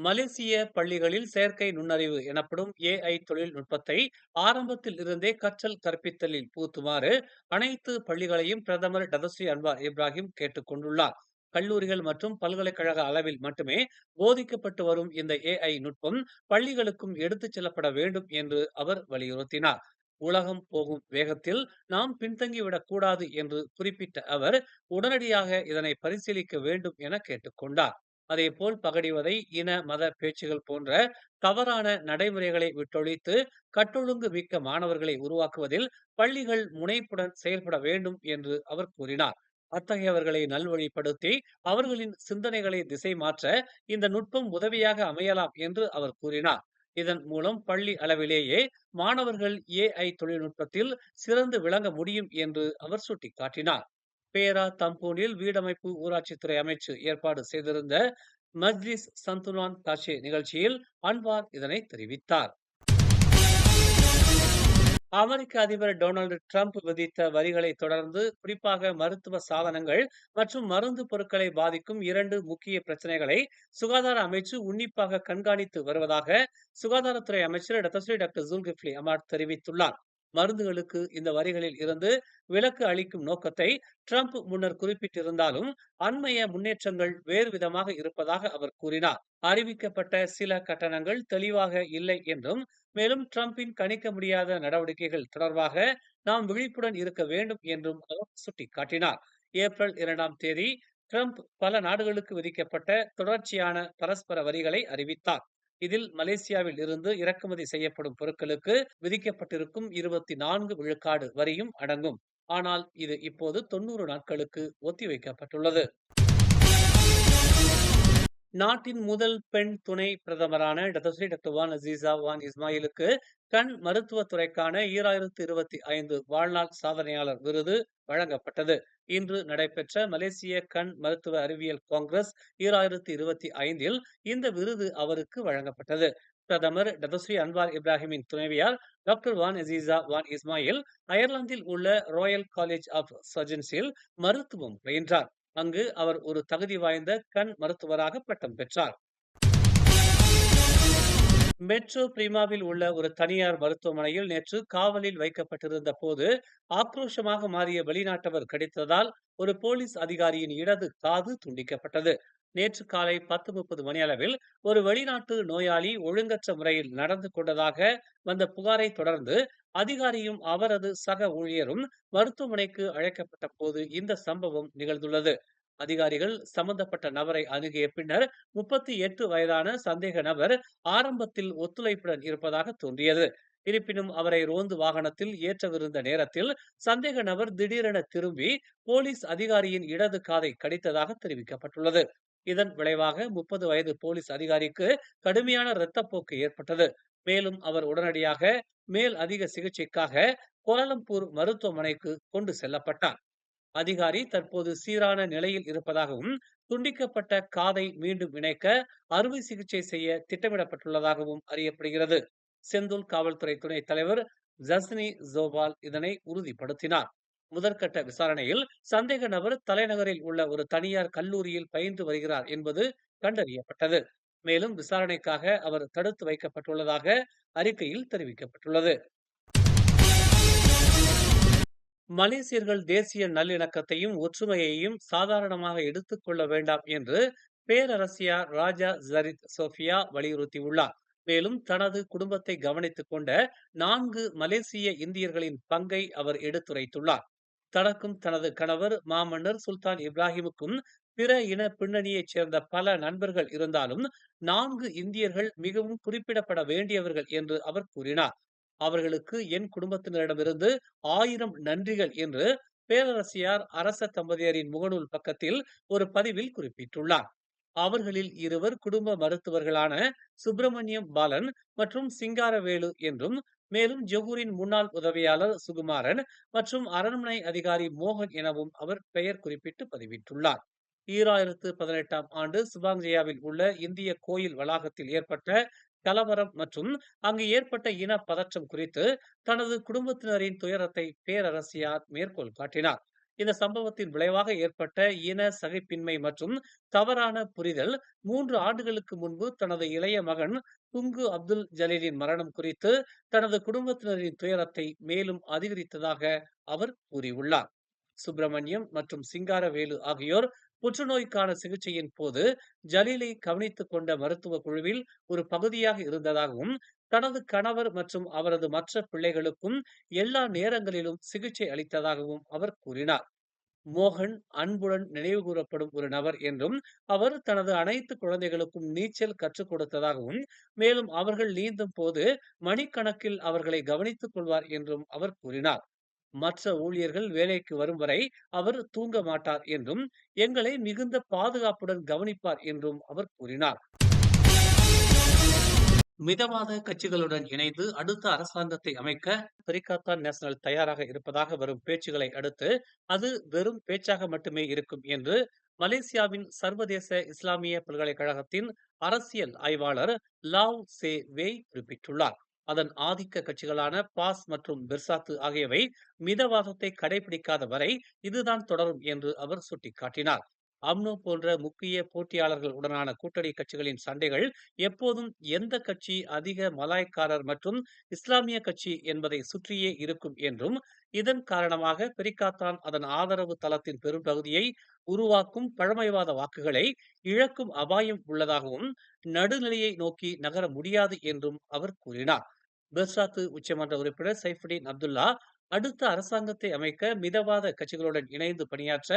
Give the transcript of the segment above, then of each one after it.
மலேசிய பள்ளிகளில் செயற்கை நுண்ணறிவு எனப்படும் ஏஐ தொழில்நுட்பத்தை ஆரம்பத்தில் இருந்தே கற்றல் கற்பித்தலில் பூத்துமாறு அனைத்து பள்ளிகளையும் பிரதமர் டதஸ்ரீ அன்வார் இப்ராஹிம் கேட்டுக் கொண்டுள்ளார். கல்லூரிகள் மற்றும் பல்கலைக்கழக அளவில் மட்டுமே போதிக்கப்பட்டு வரும் இந்த ஏஐ நுட்பம் பள்ளிகளுக்கும் எடுத்துச் செல்லப்பட வேண்டும் என்று அவர் வலியுறுத்தினார். உலகம் போகும் வேகத்தில் நாம் பின்தங்கிவிடக் கூடாது என்று குறிப்பிட்ட அவர் உடனடியாக இதனை பரிசீலிக்க வேண்டும் என கேட்டுக்கொண்டார் அதேபோல் பகடிவதை இன மத பேச்சுகள் போன்ற தவறான நடைமுறைகளை விட்டொழித்து கட்டொழுங்கு மிக்க மாணவர்களை உருவாக்குவதில் பள்ளிகள் முனைப்புடன் செயல்பட வேண்டும் என்று அவர் கூறினார். அத்தகையவர்களை நல்வழிப்படுத்தி அவர்களின் சிந்தனைகளை திசை மாற்ற இந்த நுட்பம் உதவியாக அமையலாம் என்று அவர் கூறினார். இதன் மூலம் பள்ளி அளவிலேயே மாணவர்கள் ஏஐ தொழில்நுட்பத்தில் சிறந்து விளங்க முடியும் என்று அவர் சுட்டிக்காட்டினார். பேரா தம்பூனில் வீடமைப்பு ஊராட்சித்துறை அமைச்சு ஏற்பாடு செய்திருந்த மஜ்லிஸ் சந்துனான் காஷே நிகழ்ச்சியில் அன்வார் இதனை தெரிவித்தார். அமெரிக்க அதிபர் டொனால்டு டிரம்ப் விதித்த வரிகளை தொடர்ந்து குறிப்பாக மருத்துவ சாதனங்கள் மற்றும் மருந்து பொருட்களை பாதிக்கும் இரண்டு முக்கிய பிரச்சனைகளை சுகாதார அமைச்சு உன்னிப்பாக கண்காணித்து வருவதாக சுகாதாரத்துறை அமைச்சர் டத்தஸ்ரீ டாக்டர் ஜூல்கிஃப்லி அமார் தெரிவித்துள்ளார். மருந்துகளுக்கு இந்த வரிகளில் இருந்து விலக்கு அளிக்கும் நோக்கத்தை ட்ரம்ப் முன்னர் குறிப்பிட்டிருந்தாலும் அண்மைய முன்னேற்றங்கள் வேறு விதமாக இருப்பதாக அவர் கூறினார். அறிவிக்கப்பட்ட சில கட்டணங்கள் தெளிவாக இல்லை என்றும் மேலும் ட்ரம்பின் கணிக்க முடியாத நடவடிக்கைகள் தொடர்பாக நாம் விழிப்புடன் இருக்க வேண்டும் என்றும் அவர் சுட்டிக்காட்டினார். ஏப்ரல் இரண்டாம் தேதி ட்ரம்ப் பல நாடுகளுக்கு விதிக்கப்பட்ட தொடர்ச்சியான பரஸ்பர வரிகளை அறிவித்தார். இதில் மலேசியாவில் இருந்து இறக்குமதி செய்யப்படும் பொருட்களுக்கு விதிக்கப்பட்டிருக்கும் இருபத்தி நான்கு விழுக்காடு வரியும் அடங்கும். ஆனால் இது இப்போது தொண்ணூறு நாட்களுக்கு ஒத்திவைக்கப்பட்டுள்ளது. நாட்டின் முதல் பெண் துணை பிரதமரான Dato Sri doctor Wan Azizah Wan இஸ்மாயிலுக்கு கண் மருத்துவத்துறைக்கான ஈராயிரத்து இருபத்தி ஐந்து வாழ்நாள் சாதனையாளர் விருது வழங்கப்பட்டது. இன்று நடைபெற்ற மலேசிய கண் மருத்துவ அறிவியல் காங்கிரஸ் ஈராயிரத்து இருபத்தி ஐந்தில் இந்த விருது அவருக்கு வழங்கப்பட்டது. பிரதமர் டதஸ்ரீ அன்வார் இப்ராஹிமின் துணைவியார் doctor Wan Azizah Wan Ismail அயர்லாந்தில் உள்ள ராயல் காலேஜ் ஆஃப் சர்ஜன்ஸில் மருத்துவம் பயின்றார். அங்கு அவர் ஒரு தகுதி வாய்ந்த கண் மருத்துவராக பட்டம் பெற்றார். மெட்ரோ பிரிமாவில் உள்ள ஒரு தனியார் மருத்துவமனையில் நேற்று காவலில் வைக்கப்பட்டிருந்த போது ஆக்ரோஷமாக மாறிய வெளிநாட்டவர் கடித்ததால் ஒரு போலீஸ் அதிகாரியின் இடது காது துண்டிக்கப்பட்டது. நேற்று காலை பத்து முப்பது மணி அளவில் ஒரு வெளிநாட்டு நோயாளி ஒழுங்கற்ற முறையில் நடந்து கொண்டதாக வந்த புகாரை தொடர்ந்து அதிகாரியும் அவரது சக ஊழியரும் மருத்துவமனைக்கு அழைக்கப்பட்ட போது இந்த சம்பவம் நிகழ்ந்துள்ளது. அதிகாரிகள் சம்பந்தப்பட்ட நபரை அணுகிய பின்னர் முப்பத்தி எட்டு வயதான சந்தேக நபர் ஆரம்பத்தில் ஒத்துழைப்புடன் இருப்பதாக தோன்றியது. இருப்பினும் அவரை ரோந்து வாகனத்தில் ஏற்றவிருந்த நேரத்தில் சந்தேக நபர் திடீரென திரும்பி போலீஸ் அதிகாரியின் இடது காதை கடித்ததாக தெரிவிக்கப்பட்டுள்ளது. இதன் விளைவாக முப்பது வயது போலீஸ் அதிகாரிக்கு கடுமையான இரத்தப்போக்கு ஏற்பட்டது. மேலும் அவர் உடனடியாக மேல் அதிக சிகிச்சைக்காக கோலலம்பூர் மருத்துவமனைக்கு கொண்டு செல்லப்பட்டார். அதிகாரி தற்போது சீரான நிலையில் இருப்பதாகவும் துண்டிக்கப்பட்ட காதை மீண்டும் இணைக்க அறுவை சிகிச்சை செய்ய திட்டமிடப்பட்டுள்ளதாகவும் அறியப்படுகிறது. செந்தூல் காவல்துறை துணைத் தலைவர் ஜஸ்னி ஜோபால் இதனை உறுதிப்படுத்தினார். முதற்கட்ட விசாரணையில் சந்தேக நபர் தலைநகரில் உள்ள ஒரு தனியார் கல்லூரியில் பயின்று வருகிறார் என்பது கண்டறியப்பட்டது. மேலும் விசாரணைக்காக அவர் தடுத்து வைக்கப்பட்டுள்ளதாக அறிக்கையில் தெரிவிக்கப்பட்டுள்ளது. மலேசியர்கள் தேசிய நல்லிணக்கத்தையும் ஒற்றுமையையும் சாதாரணமாக எடுத்துக் கொள்ள வேண்டாம் என்று பேரரசியார் ராஜா ஜரித் சோஃபியா வலியுறுத்தியுள்ளார். மேலும் தனது குடும்பத்தை கவனித்துக் கொண்ட நான்கு மலேசிய இந்தியர்களின் பங்கை அவர் எடுத்துரைத்துள்ளார். தனக்கும் தனது கணவர் மாமன்னர் சுல்தான் இப்ராஹிமுக்கும் பிற இன பின்னணியைச் சேர்ந்த பல நண்பர்கள் இருந்தாலும் நான்கு இந்தியர்கள் மிகவும் குறிப்பிடப்பட வேண்டியவர்கள் என்று அவர் கூறினார். அவர்களுக்கு என் குடும்பத்தினரிடமிருந்து ஆயிரம் நன்றிகள் என்று பேரரசியார் அரச தம்பதியரின் முகநூல் பக்கத்தில் ஒரு பதிவில் குறிப்பிட்டுள்ளார். அவர்களில் இருவர் குடும்ப மருத்துவர்களான சுப்பிரமணியம் பாலன் மற்றும் சிங்காரவேலு என்றும் மேலும் ஜொகூரின் முன்னாள் உதவியாளர் சுகுமாரன் மற்றும் அரண்மனை அதிகாரி மோகன் எனவும் அவர் பெயர் குறிப்பிட்டு பதிவிட்டுள்ளார். ஈராயிரத்து பதினெட்டாம் ஆண்டு சுபாங்ஜியாவில் உள்ள இந்திய கோயில் வளாகத்தில் ஏற்பட்ட கலவரம் மற்றும் அங்கு ஏற்பட்ட இன பதற்றம் குறித்து தனது குடும்பத்தினரின் துயரத்தை பேரரசியார் மேற்கோள் காட்டினார். இந்த சம்பவத்தின் விளைவாக ஏற்பட்ட இன சகிப்பின்மை மற்றும் தவறான புரிதல் மூன்று ஆண்டுகளுக்கு முன்பு தனது இளைய மகன் துங்கு அப்துல் ஜலீலின் மரணம் குறித்து தனது குடும்பத்தினரின் துயரத்தை மேலும் அதிகரித்ததாக அவர் கூறியுள்ளார். சுப்பிரமணியம் மற்றும் சிங்காரவேலு ஆகியோர் புற்றுநோய்க்கான சிகிச்சையின் போது ஜலீலை கவனித்துக் கொண்ட மருத்துவ குழுவில் ஒரு பகுதியாக இருந்ததாகவும் தனது கணவர் மற்றும் அவரது மற்ற பிள்ளைகளுக்கும் எல்லா நேரங்களிலும் சிகிச்சை அளித்ததாகவும் அவர் கூறினார். மோகன் அன்புடன் நினைவு கூறப்படும் ஒரு நபர் என்றும் அவர் தனது அனைத்து குழந்தைகளுக்கும் நீச்சல் கற்றுக் கொடுத்ததாகவும் மேலும் அவர்கள் நீந்தும் போது மணிக்கணக்கில் அவர்களை கவனித்துக் கொள்வார் என்றும் அவர் கூறினார். மற்ற ஊழியர்கள் வேலைக்கு வரும் வரை அவர் தூங்க மாட்டார் என்றும் எங்களை மிகுந்த பாதுகாப்புடன் கவனிப்பார் என்றும் அவர் கூறினார். மிதவாத கட்சிகளுடன் இணைந்து அடுத்த அரசாங்கத்தை அமைக்க பெரிகாத்தான் நேஷனல் தயாராக இருப்பதாக வரும் பேச்சுகளை அடுத்து அது வெறும் பேச்சாக மட்டுமே இருக்கும் என்று மலேசியாவின் சர்வதேச இஸ்லாமிய பல்கலைக்கழகத்தின் அரசியல் ஆய்வாளர் லாவ் சே வேய் குறிப்பிட்டுள்ளார். அதன் ஆதிக்க கட்சிகளான பாஸ் மற்றும் பெர்சாத்து ஆகியவை மிதவாதத்தை கடைபிடிக்காத வரை இதுதான் தொடரும் என்று அவர் சுட்டிக்காட்டினார். அம்னோ போன்ற முக்கிய போட்டியாளர்கள் உடனான கூட்டணி கட்சிகளின் சண்டைகள் எப்போதும் எந்த கட்சி அதிக மலாய்க்காரர் மற்றும் இஸ்லாமிய கட்சி என்பதை சுற்றியே இருக்கும் என்றும் இதன் காரணமாக பெரிக்காத்தான் அதன் ஆதரவு தளத்தின் பெரும்பகுதியை உருவாக்கும் பழமைவாத வாக்குகளை இழக்கும் அபாயம் உள்ளதாகவும் நடுநிலையை நோக்கி நகர முடியாது என்றும் அவர் கூறினார். பெர்சாத்து உச்சமன்ற உறுப்பினர் சைஃபுடீன் அப்துல்லா அடுத்த அரசாங்கத்தை அமைக்க மிதவாத கட்சிகளுடன் இணைந்து பணியாற்ற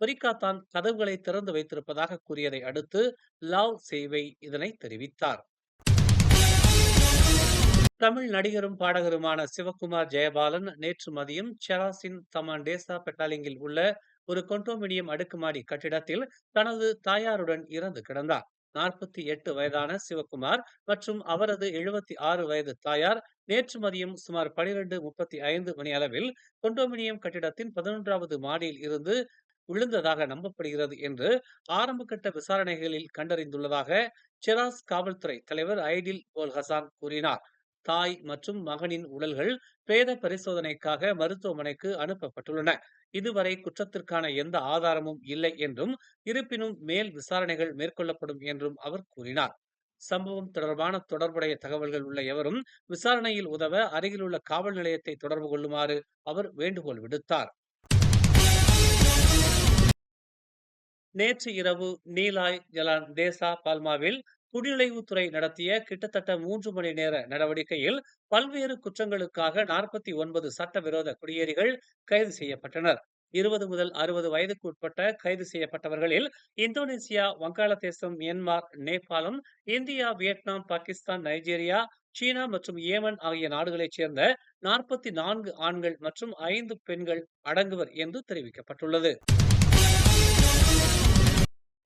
பெரிக்காத்தான் கதவுகளை திறந்து வைத்திருப்பதாக கூறியதை அடுத்து லாவ் சேவை இதனை தெரிவித்தார். தமிழ் நடிகரும் பாடகருமான சிவகுமார் ஜெயபாலன் நேற்று மதியம் செராசின் தமாண்டேசா பெட்டாலிங்கில் உள்ள ஒரு கொண்டோமினியம் அடுக்குமாடி கட்டிடத்தில் தனது தாயாருடன் இறந்து கிடந்தார். நாற்பத்தி எட்டு வயதான சிவகுமார் மற்றும் அவரது எழுபத்தி ஆறு வயது தாயார் நேற்று மதியம் சுமார் பனிரெண்டு முப்பத்தி ஐந்து மணி அளவில் கொண்டோமினியம் கட்டிடத்தின் பதினொன்றாவது மாடியில் இருந்து விழுந்ததாக நம்பப்படுகிறது என்று ஆரம்பகட்ட விசாரணைகளில் கண்டறிந்துள்ளதாக செராஸ் காவல்துறை தலைவர் ஐடில் போல் ஹசான் கூறினார். தாய் மற்றும் மகனின் உடல்கள் பிரேத பரிசோதனைக்காக மருத்துவமனைக்கு அனுப்பப்பட்டுள்ளன. இதுவரை குற்றத்திற்கான எந்த ஆதாரமும் இல்லை என்றும் இருப்பினும் மேல் விசாரணைகள் மேற்கொள்ளப்படும் என்றும் அவர் கூறினார். சம்பவம் தொடர்பான தொடர்புடைய தகவல்கள் உள்ள எவரும் விசாரணையில் உதவ அருகிலுள்ள காவல் நிலையத்தை தொடர்பு கொள்ளுமாறு அவர் வேண்டுகோள் விடுத்தார். நேற்று இரவு நீலாய் ஜலான் தேசா பால்மாவில் குடிநுழைவுத்துறை நடத்திய கிட்டத்தட்ட மூன்று மணி நேர நடவடிக்கையில் பல்வேறு குற்றங்களுக்காக நாற்பத்தி ஒன்பது சட்டவிரோத குடியேறிகள் கைது செய்யப்பட்டனர். இருபது முதல் அறுபது வயதுக்கு உட்பட்ட கைது செய்யப்பட்டவர்களில் இந்தோனேசியா வங்காளதேசம் மியான்மர் நேபாளம் India Vietnam Pakistan Nigeria China மற்றும் ஏமன் ஆகிய நாடுகளைச் சேர்ந்த நாற்பத்தி நான்கு ஆண்கள் மற்றும் ஐந்து பெண்கள் அடங்குவர் என்று தெரிவிக்கப்பட்டுள்ளது.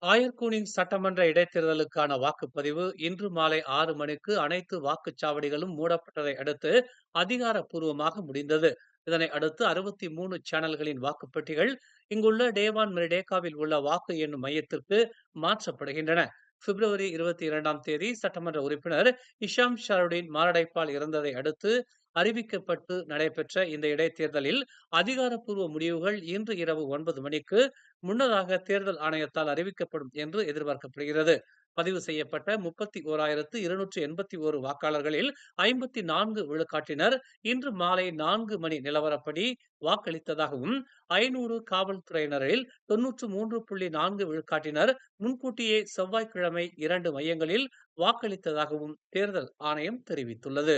ஆயர்கூனிங் சட்டமன்ற இடைத்தேர்தலுக்கான வாக்குப்பதிவு இன்று மாலை ஆறு மணிக்கு அனைத்து வாக்குச்சாவடிகளும் மூடப்பட்டதை அடுத்து அதிகாரப்பூர்வமாக முடிந்தது. இதனை அடுத்து அறுபத்தி மூணு சேனல்களின் வாக்குப்பெட்டிகள் இங்குள்ள டேவான் மெரிடேகாவில் உள்ள வாக்கு எண்ணும் மையத்திற்கு மாற்றப்படுகின்றன. பிப்ரவரி இருபத்தி இரண்டாம் தேதி சட்டமன்ற உறுப்பினர் இஷாம் ஷாருடின் மாரடைப்பால் இறந்ததை அடுத்து அறிவிக்கப்பட்டு நடைபெற்ற இந்த இடைத்தேர்தலில் அதிகாரப்பூர்வ முடிவுகள் இன்று இரவு ஒன்பது மணிக்கு முன்னதாக தேர்தல் ஆணையத்தால் அறிவிக்கப்படும் என்று எதிர்பார்க்கப்படுகிறது. பதிவு செய்யப்பட்ட முப்பத்தி ஓராயிரத்து இருநூற்று எண்பத்தி ஓரு வாக்காளர்களில் ஐம்பத்தி நான்கு விழுக்காட்டினர் இன்று மாலை நான்கு மணி நிலவரப்படி வாக்களித்ததாகவும் ஐநூறு காவல்துறையினரில் தொன்னூற்று மூன்று புள்ளி நான்கு விழுக்காட்டினர் முன்கூட்டியே செவ்வாய்க்கிழமை இரண்டு மையங்களில் வாக்களித்ததாகவும் தேர்தல் ஆணையம் தெரிவித்துள்ளது.